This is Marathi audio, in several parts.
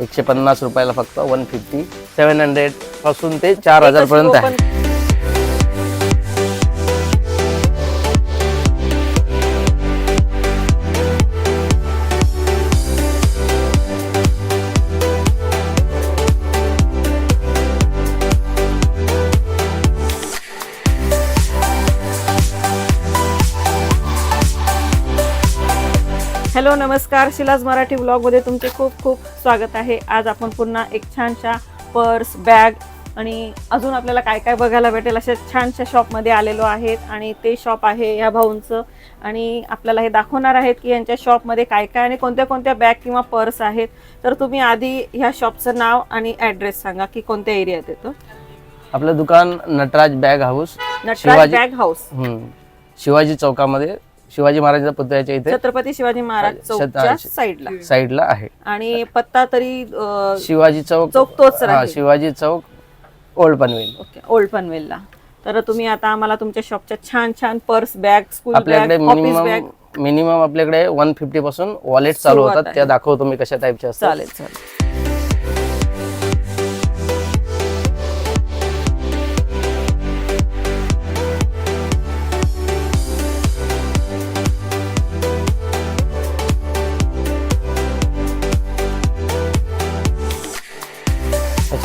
एकशे पन्नास रुपयाला फक्त वन फिफ्टी सेवन हंड्रेडपासून ते चार हजार पर्यंत आहे. हॅलो नमस्कार. शिलाज मराठी ब्लॉगमध्ये तुमचे खूप खूप स्वागत आहे. आज आपण पुन्हा एक छानशा पर्स बॅग आणि अजून आपल्याला काय काय बघायला भेटेल अशा छानशा शॉपमध्ये आलेलो आहेत आणि ते शॉप आहे या भाऊंचं. आणि आपल्याला हे दाखवणार आहेत की यांच्या शॉपमध्ये काय काय आणि कोणत्या कोणत्या बॅग किंवा पर्स आहेत. तर तुम्ही आधी ह्या शॉपचं नाव आणि ॲड्रेस सांगा की कोणत्या एरियात येतं आपलं दुकान Nataraj bag house Nataraj Shivaji- bag house. Hmm. Shivaji चौकामध्ये शिवाजी महाराजांच्या पुतळ्याच्या इथे छत्रपती शिवाजी महाराज साईडला. साईडला आहे. आणि पत्ता तरी शिवाजी चौक चौक तोच. Shivaji Chowk old Panvel. Okay old पनवेलला. तर तुम्ही आता आम्हाला तुमच्या शॉपच्या छान छान पर्स बॅग स्कूल आपल्याकडे bag office minimum bag minimum आपल्याकडे वन फिफ्टी पासून वॉलेट चालू होतात. त्या दाखवतो मी कशा टाईपचे असतात. चालेल चालेल.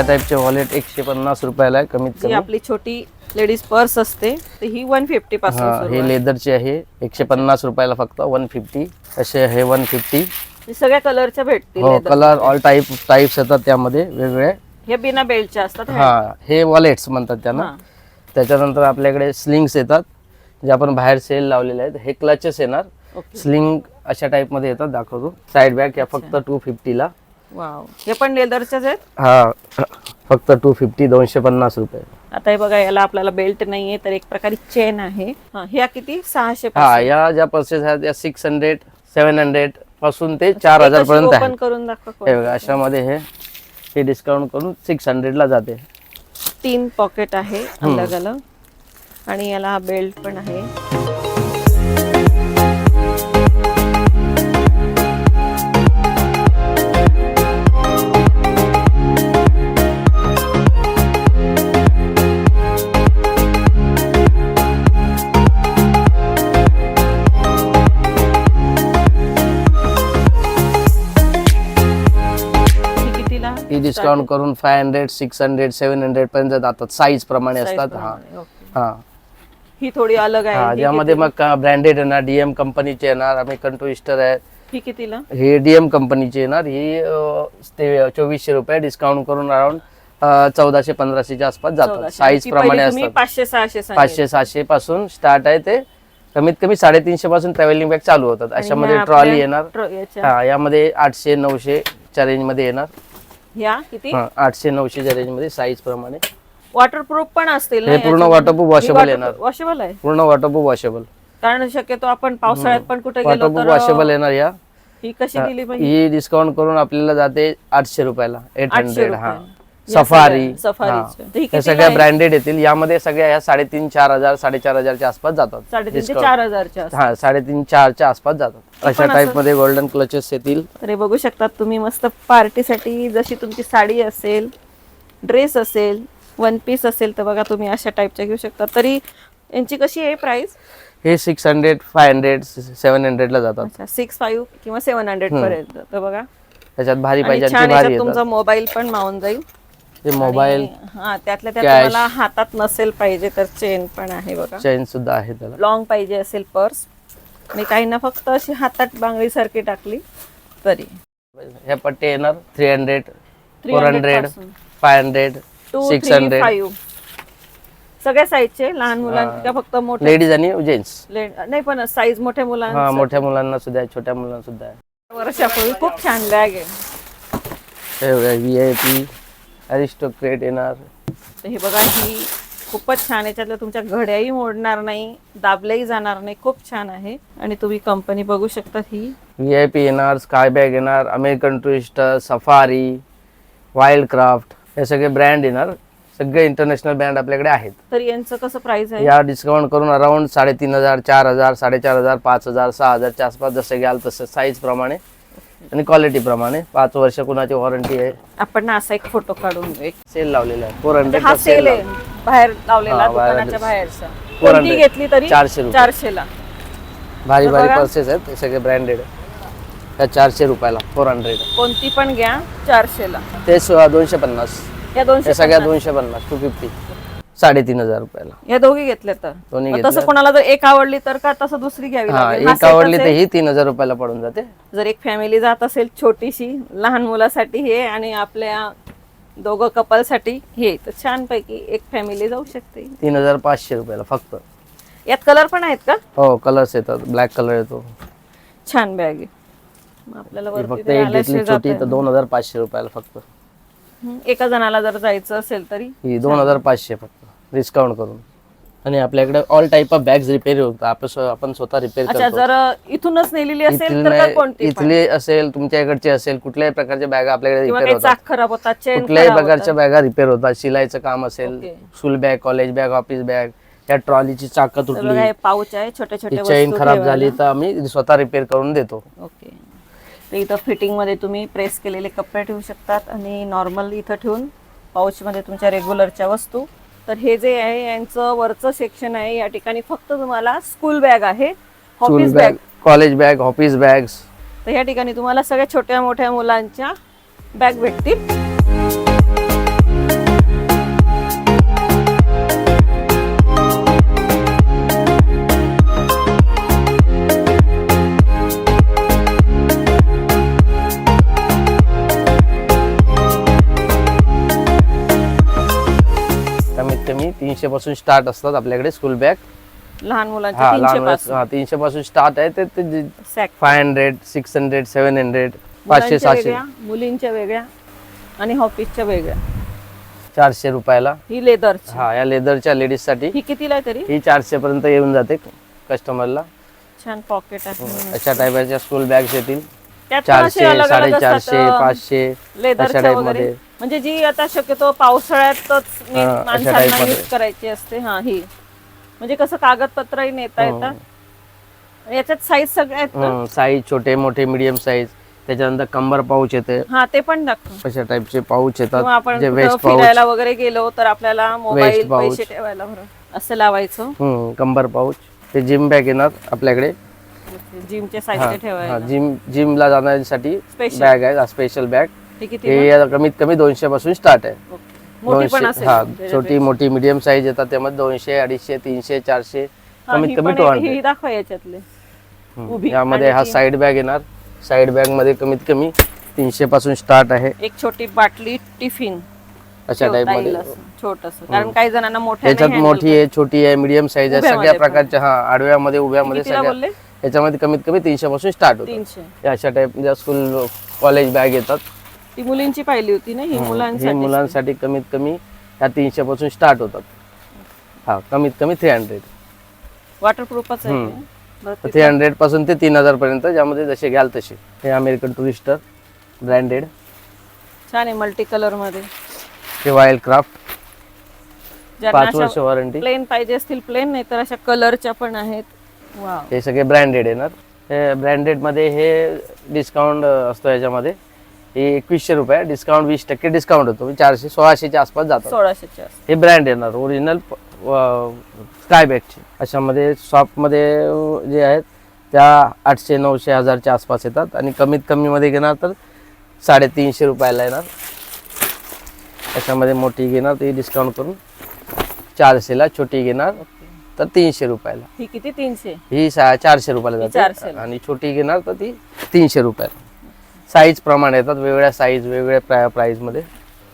अशा टाईपचे वॉलेट एकशे पन्नास रुपयाला आहे कमीत कमी. आपली छोटी लेडीज पर्स असते तर ही वन फिफ्टी पासून हा सुरू हे आहे. लेदरचे आहे एकशे पन्नास रुपयाला फक्त वन फिफ्टी असे हे वन फिफ्टी हे सगळ्या कलरच्या भेटतील हो leather. Colour all type types येतात त्यामध्ये वेगवेगळे. हे बिना बेल्टच्या असतात हा हे वॉलेट्स म्हणतात त्यांना. हा. त्याच्यानंतर आपल्याकडे स्लिंग्स येतात जे आपण बाहेर सेल लावलेले आहेत. हे क्लचेस येणार. ओके स्लिंग अशा टाईपमध्ये येतात दाखवतो. साईड बॅग या फक्त टू फिफ्टीला वाव. हे पण लेदरच्याच आहेत? हा फक्त टू फिफ्टी दोनशे पन्नास रुपये. आता हे बघा याला आपल्याला बेल्ट नाहीये तर एक प्रकारे चेन आहे. हा, ह्या किती? सहाशे हा या ज्या पर्सेस आहेत या सिक्स हंड्रेड सेवन हंड्रेडपासून ते चार हजार पर्यंत ओपन आहे करून दाखवा हे बघा अशामध्ये हे हे डिस्काउंट करून सिक्स हंड्रेडला जाते. तीन पॉकेट आहे अलग अलग आणि याला हा बेल्ट पण आहे. डिस्काउंट करून five hundred six hundred seven hundred पर्यंत जातात. साईज प्रमाणे असतात. हा. हा. ही थोडी अलग आहे ज्यामध्ये किती- मग ब्रँडेड येणार डीएम कंपनीचे येणार अमेरिकन टुरिस्टर आहे. ही कितीला? हे डीएम कंपनीचे येणार ही ते चोवीसशे रुपये डिस्काउंट करून अराउंड चौदाशे पंधराशेच्या आसपास जातात. साईज प्रमाणे असतात. पाचशे सहाशे. पाचशे सहाशे पासून स्टार्ट आहे ते. कमीत कमी साडेतीनशे पासून ट्रॅव्हलिंग बॅग चालू होतात. अशामध्ये ट्रॉली येणार. यामध्ये आठशे नऊशे च्या रेंजमध्ये येणार. ह्या किती? हा आठशे नऊशेच्या रेंजमध्ये साईज प्रमाणे. वॉटरप्रूफ पण असतील हे पूर्ण waterproof washable येणार. वॉशेबल आहे? पूर्ण वॉटरप्रूफ वॉशेबल कारण शक्यतो आपण पावसाळ्यात पण कुठे गेलो वॉटरप्रूफ तर वॉशेबल येणार या. ही कशी दिली पाहिजे ही डिस्काउंट करून आपल्याला जाते आठशे रुपयाला एट आठशे हंड्रेड हा. रुपये. या सफारी. तर ही. सगळ्या? ब्रँडेड येतील. यामध्ये सगळ्या ह्या साडेतीन चार हजार साडेचार हजारच्या आसपास जातात. चार हजारच्या आसपास. हा साडेतीन चारच्या आसपास जातात. अशा असं- मध्ये गोल्डन क्लचेस येतील. हे बघू शकतात तुम्ही मस्त पार्टीसाठी जशी तुमची साडी असेल ड्रेस असेल वन पीस असेल तर बघा तुम्ही अशा टाईपच्या घेऊ शकता. तरी यांची कशी आहे प्राइस हे six hundred five hundred seven हंड्रेडला जातात. अच्छा सिक्स फाईव्ह किंवा सेव्हन हंड्रेड पर्यंत. बघा. त्याच्यात भारी पाहिजे तुमचा मोबाईल पण मावून जाईल. हे मोबाईल हा त्यातल्या त्यात Cash. तुम्हाला हातात नसेल पाहिजे तर चेन पण आहे बघा. चेन सुद्धा आहे त्याला. लॉंग पाहिजे असेल पर्स आणि काहींना फक्त अशी हातात बांगडी सारखी टाकली तरी. ह्या पट्टे येणार three hundred 300 four हंड्रेडपासून. Five hundred two six three hundred five सगळ्या साईजचे लहान मुलांचे का फक्त मोठे लेडीज आणि जेंट्स ले- नाही पण साईज मोठ्या हा मुलांना मोठ्या मुलांना सुद्धा आहे छोट्या मुलांना सुद्धा आहे. वर्षापूर्वी खूप छान बॅग आहे. व्ही आय पी अरिस्टोक्रेट येणार. तर हे बघा ही खूपच छान याच्यातल्या तुमच्या घड्याही मोडणार नाही दाबल्याही जाणार नाही. खूप छान आहे. आणि तुम्ही कंपनी बघू शकता ही. व्ही आय पी येणार स्काय बॅग येणार American Tourister Safari Wildcraft हे सगळे ब्रँड येणार. सगळे इंटरनॅशनल ब्रँड आपल्याकडे आहेत. तर यांचं कसं प्राइस आहे? या डिस्काउंट करून अराउंड साडेतीन हजार चार हजार साडेचार हजार पाच हजार सहा हजारच्या आसपास जसं घ्याल तसं साईज प्रमाणे आणि क्वालिटी प्रमाणे पाच वर्ष कुणाची वॉरंटी आहे आपण ना असा एक फोटो काढून घेऊ. सेल लावलेला आहे फोर हंड्रेड हा सेल आहे बाहेर लावलेला बाहेर दुकानाच्या आहे. बाहेरचा 400. कोणती घेतली तरी चारशे रुपये. चारशेला भारी भारी. पर्सेस आहेत ते सगळे ब्रँडेड त्या चारशे रुपयाला फोर हंड्रेड कोणती पण घ्या चारशेला ते स- दोनशे पन्नास या दोनशे सगळ्या. दोनशे पन्नास टू फिफ्टी साडेतीन हजार रुपयाला. या दोघी घेतल्या तर. दोन्ही मग घेतल्या. तसं कोणाला जर एक आवडली तर का तसं दुसरी घ्यावी हा लागेल? हा एक आवडली तर. ही तीन हजार रुपयाला पडून जाते. जर एक फॅमिली जात असेल छोटीशी लहान मुलासाठी हे आणि आपल्या दोघं कपलसाठी हे तर छानपैकी एक फॅमिली जाऊ शकते. तीन हजार पाचशे रुपयाला फक्त. यात कलर पण आहेत का? हो कलर्स येतात. ब्लॅक कलर येतो. छान बॅग आहे. मग आपल्याला वरती फक्त एक आल्याशिवाय छोटी दोन हजार पाचशे रुपयाला फक्त. एका जणाला जर जायचं असेल तरी ही दोन हजार पाचशे फक्त. डिस्काउंट करून. आणि आपल्याकडे all type of bags repair होतात. आपण स्व- आपण स्वतः रिपेअर अच्छा जर इथूनच नेलेली असेल इथली तर का कोणती पण? इथली असेल तुमच्या इकडची असेल कुठल्याही प्रकारच्या बॅगा आपल्याकडे किंवा रिपेअर काही होतात. चाक खराब होतात चेन कुठल्याही प्रकारच्या बॅगा रिपेअर होतात. शिलाईचं काम असेल okay. School bag college bag office bag या ट्रॉलीची चाकं तुटली बघा हे पाऊच आहे छोटे ही छोटे चेन वस्तू खराब ठेवायला. झाली तर आम्ही स्वतः रिपेअर करून देतो. ओके तर इथं फिटिंगमध्ये तुम्ही प्रेस केलेले कपडे ठेवू शकतात आणि नॉर्मल इथं ठेवून पाऊच मध्ये तुमच्या रेग्युलरच्या वस्तू तर हे जे आहे यांचं वरचं सेक्शन आहे या ठिकाणी फक्त तुम्हाला स्कूल बॅग आहे office bag bag college bag office bags तर या ठिकाणी तुम्हाला सगळ्या छोट्या मोठ्या मुलांच्या बॅग भेटतील. तीनशे पासून स्टार्ट असतात आपल्याकडे स्कूल बॅग लहान हा मुलांच्या तीनशे पासून हा तीनशे पासून स्टार्ट आहे. ते- five hundred six hundred seven hundred पाचशे वेगळ्या मुलींच्या वेगळ्या आणि ऑफिसच्या वेगळ्या. चारशे रुपयाला. ही लेदरची हा या लेदरच्या लेडीजसाठी. ही कितीला तरी? ही चारशे पर्यंत येऊन जाते कस्टमरला छान पॉकेट आहे. अशा टाईपच्या स्कूल बॅग्स येतील. चारशे साडेचारशे पाचशे अशा टाईपमध्ये. म्हणजे जी आता शक्यतो पावसाळ्यातच main हा, अशा माणसांना type मध्ये. यूज करायची असते हा ही. म्हणजे कसं कागदपत्रही नेता हो. येतात. याच्यात साईज सगळ्या आहेत का? साईज छोटे मोठे मीडियम साईज त्याच्यानंतर कंबर पाऊच येते. हा ते पण दाखव. अशा टाईपचे पाऊच किंवा येतात आपण जे कुठं वेस्ट पाऊच फिरायला वगैरे गेलो तर आपल्याला मोबाईल pouch. पैसे ठेवायला बरं असं लावायचं. हम्म, कंबर पाऊच ते जिम बॅग येणार आपल्याकडे. जिमच्या साईजचे ठेवायला. जिम जिमला जाण्यासाठी Special. बॅग आहे स्पेशल बॅग हे कमीत कमी दोनशे पासून स्टार्ट आहे. दोनशे हा. छोटी मोठी मीडियम साईज येतात त्यामध्ये दोनशे अडीचशे तीनशे चारशे कमीत कमी टू हंड्रेड ही यामध्ये हा साईड बॅग येणार. साईड बॅगमध्ये कमीत कमी तीनशे पासून स्टार्ट आहे. एक छोटी बाटली टिफिन. अशा टाईपमध्ये. छोटस. कारण काही जणांना मोठ्या याच्यात मोठी आहे छोटी आहे मीडियम साईज आहे सगळ्या. प्रकारच्या हा आडव्यामध्ये उभ्यामध्ये सगळ्या याच्यामध्ये कमीत कमी तीनशे पासून स्टार्ट होतं. अशा टाईप ज्या स्कूल कॉलेज बॅग येतात. ती मुलींची पाहिली होती ना ही मुलांसाठी. मुलांसाठी कमीत कमी ह्या तीनशे पासून स्टार्ट होतात. हा कमीत कमी थ्री हंड्रेड वॉटरप्रूफच आहे थ्री हंड्रेडपासून ते तीन हजार पर्यंत ज्यामध्ये जसे घ्याल तसे. हे अमेरिकन टुरिस्टर ब्रँडेड छान आहे मल्टी कलरमध्ये. हे वाईल क्राफ्ट पाच वर्ष वॉरंटी प्लेन पाहिजे असतील प्लेन नाही तर अशा कलरच्या पण आहेत. हे सगळे ब्रँडेड येणार. ब्रँडेडमध्ये हे डिस्काउंट असतो याच्यामध्ये. हे एकवीसशे रुपये डिस्काउंट वीस टक्के डिस्काउंट होतो. चारशे सोळाशेच्या आसपास जातात. सोळाशेच्या हे ब्रँड येणार ओरिजिनल स्काय बॅगचे अशामध्ये शॉपमध्ये जे आहेत त्या आठशे नऊशे हजारच्या आसपास येतात. आणि कमीत कमीमध्ये घेणार तर साडेतीनशे रुपयाला येणार. त्याच्यामध्ये मोठी घेणार ती डिस्काउंट करून चारशेला छोटी घेणार तर तीनशे रुपयाला. ही किती? तीनशे. ही सा चारशे रुपयाला जाते. 400 ला. आणि छोटी घेणार तर ती तीनशे रुपयाला. साईज प्रमाणे येतात वेगवेगळ्या साईज वेगवेगळ्या प्राय प्राईजमध्ये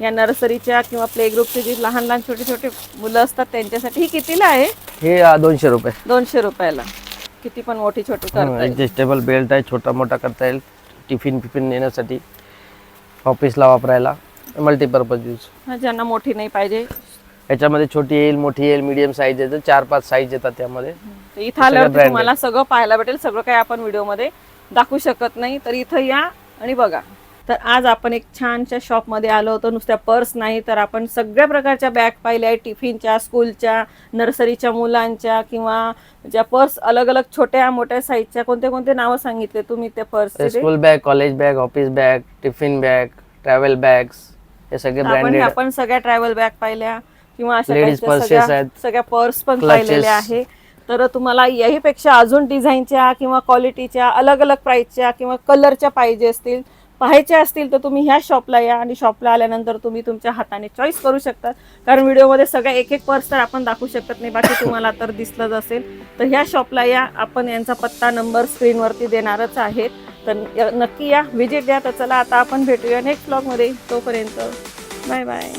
या नर्सरीच्या किंवा प्ले ग्रुपचे जी लहान लहान छोटे छोटे मुलं असतात त्यांच्यासाठी ही कितीला आहे? हे अं, दोनशे रुपये. दोनशे रुपयाला. किती पण मोठी छोटी करता येईल. ऍडजस्टेबल बेल्ट आहे छोटा मोठा करता येईल. टिफिन फिफिन नेण्यासाठी ऑफिसला वापरायला. मल्टीपर्पज यूज हा, ज्यांना मोठी नाही पाहिजे. याच्यामध्ये छोटी येईल मोठी येईल मीडियम साईज येतं चार पाच साईज येतात त्यामध्ये. तर इथं branded. तुम्हाला सगळं पाहायला भेटेल सगळं काही आपण व्हिडिओमध्ये दाखवू शकत नाही. तर इथं या आणि बघा तर आज आपण एक छानशा शॉपमध्ये आलो होतो नुसत्या पर्स नाही तर आपण सगळ्या प्रकारच्या बॅग पाहिल्या आहेत टिफिनच्या स्कूलच्या नर्सरीच्या मुलांच्या किंवा ज्या पर्स अलग अलग छोट्या मोठ्या साईजच्या कोणते कोणते नावं सांगितले तुम्ही त्या पर्सचे school bag college bag office bag tiffin bag travel bags हे सगळे आपण ब्रँडेड. आपण सगळ्या ट्रॅव्हल बॅग पाहिल्या किंवा अशा सगळ्या पर्स पण. पाहिलेल्या आहे. तर तुम्हाला याहीपेक्षा अजून डिझाईनच्या किंवा क्वालिटीच्या अलग अलग प्राईसच्या किंवा कलरच्या पाहिजे असतील पाहायच्या असतील तर तुम्ही ह्या शॉपला या आणि शॉपला आल्यानंतर तुम्ही तुमच्या हाताने चॉईस करू शकता. कारण व्हिडिओमध्ये सगळ्या एक एक पर्स तर आपण दाखवू शकत नाही बाकी तुम्हाला तर दिसलंच असेल. तर ह्या शॉपला या. आपण यांचा पत्ता नंबर स्क्रीनवरती देणारच आहे. तर नक्की या. व्हिजिट द्या. तर चला आता आपण भेटूया नेक्स्ट ब्लॉगमध्ये तोपर्यंत बाय बाय